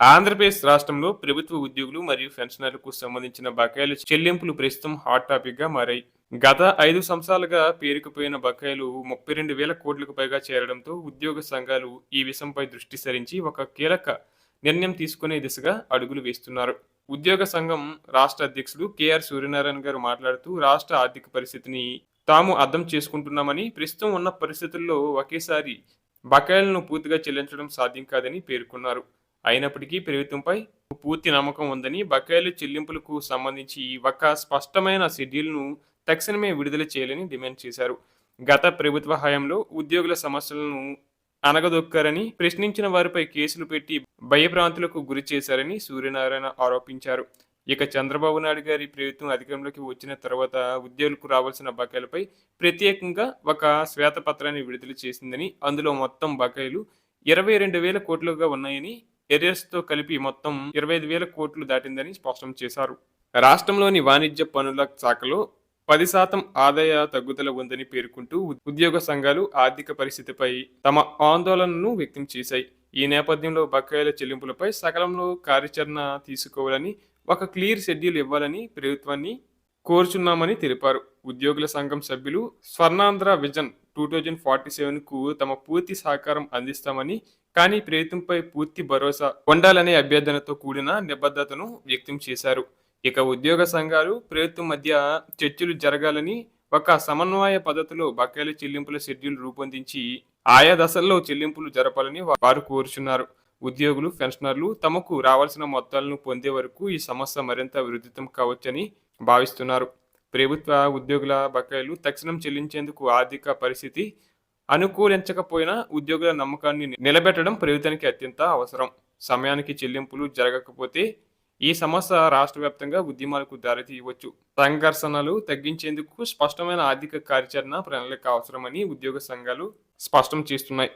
ఆంధ్రప్రదేశ్ రాష్ట్రంలో ప్రభుత్వ ఉద్యోగులు మరియు పెన్షనర్లకు సంబంధించిన బకాయిలు చెల్లింపులు ప్రస్తుతం హాట్ టాపిక్గా మారాయి. గత ఐదు సంవత్సరాలుగా పేరుకుపోయిన బకాయిలు ముప్పై రెండు వేల కోట్లకు పైగా చేరడంతో ఉద్యోగ సంఘాలు ఈ విషయంపై దృష్టి సారించి ఒక కీలక నిర్ణయం తీసుకునే దిశగా అడుగులు వేస్తున్నారు. ఉద్యోగ సంఘం రాష్ట్ర అధ్యక్షుడు కేఆర్ సూర్యనారాయణ గారు మాట్లాడుతూ రాష్ట్ర ఆర్థిక పరిస్థితిని తాము అర్థం చేసుకుంటున్నామని ప్రస్తుతం ఉన్న పరిస్థితుల్లో ఒకేసారి బకాయిలను పూర్తిగా చెల్లించడం సాధ్యం కాదని పేర్కొన్నారు. అయినప్పటికీ ప్రభుత్వంపై పూర్తి నమ్మకం ఉందని బకాయిలు చెల్లింపులకు సంబంధించి ఒక స్పష్టమైన షెడ్యూల్ను తక్షణమే విడుదల చేయాలని డిమాండ్ చేశారు. గత ప్రభుత్వ హయాంలో ఉద్యోగుల సమస్యలను అనగదొక్కారని ప్రశ్నించిన వారిపై కేసులు పెట్టి భయభ్రాంతులకు గురి చేశారని సూర్యనారాయణ ఆరోపించారు. ఇక చంద్రబాబు నాయుడు గారి ప్రభుత్వం అధికారంలోకి వచ్చిన తర్వాత ఉద్యోగులకు రావాల్సిన బకాయిలపై ప్రత్యేకంగా ఒక శ్వేతపత్రాన్ని విడుదల చేసిందని అందులో మొత్తం బకాయిలు ఇరవై రెండు వేల కోట్లుగా ఉన్నాయని ఎరియర్స్తో కలిపి మొత్తం ఇరవై ఐదు వేల కోట్లు దాటిందని స్పష్టం చేశారు. రాష్ట్రంలోని వాణిజ్య పనుల శాఖలో పది శాతం ఆదాయ తగ్గుదల ఉందని పేర్కొంటూ ఉద్యోగ సంఘాలు ఆర్థిక పరిస్థితిపై తమ ఆందోళనను వ్యక్తం చేశాయి. ఈ నేపథ్యంలో బకాయిల చెల్లింపులపై సకాలంలో కార్యాచరణ తీసుకోవాలని ఒక క్లియర్ షెడ్యూల్ ఇవ్వాలని ప్రభుత్వాన్ని కోరుచున్నామని తెలిపారు. ఉద్యోగుల సంఘం సభ్యులు Swarnandhra vision two thousand forty సెవెన్కు తమ పూర్తి సహకారం అందిస్తామని కానీ ప్రభుత్వంపై పూర్తి భరోసా ఉండాలనే అభ్యర్థనతో కూడిన నిబద్ధతను వ్యక్తం చేశారు. ఇక ఉద్యోగ సంఘాలు ప్రభుత్వం మధ్య చర్చలు జరగాలని ఒక సమన్వయ పద్ధతిలో బకాయిల చెల్లింపుల షెడ్యూల్ రూపొందించి ఆయా దశల్లో చెల్లింపులు జరపాలని వారు కోరుచున్నారు. ఉద్యోగులు పెన్షనర్లు తమకు రావాల్సిన మొత్తాలను పొందే వరకు ఈ సమస్య మరింత విరుద్ధితం కావచ్చని భావిస్తున్నారు. ప్రభుత్వ ఉద్యోగుల బకాయిలు తక్షణం చెల్లించేందుకు ఆర్థిక పరిస్థితి అనుకూలించకపోయినా ఉద్యోగుల నమ్మకాన్ని నిలబెట్టడం ప్రభుత్వానికి అత్యంత అవసరం. సమయానికి చెల్లింపులు జరగకపోతే ఈ సమస్య రాష్ట్ర వ్యాప్తంగా ఉద్యమాలకు దారితీయవచ్చు. సంఘర్షణలు తగ్గించేందుకు స్పష్టమైన ఆర్థిక కార్యాచరణ ప్రణాళిక అవసరమని ఉద్యోగ సంఘాలు స్పష్టం చేస్తున్నాయి.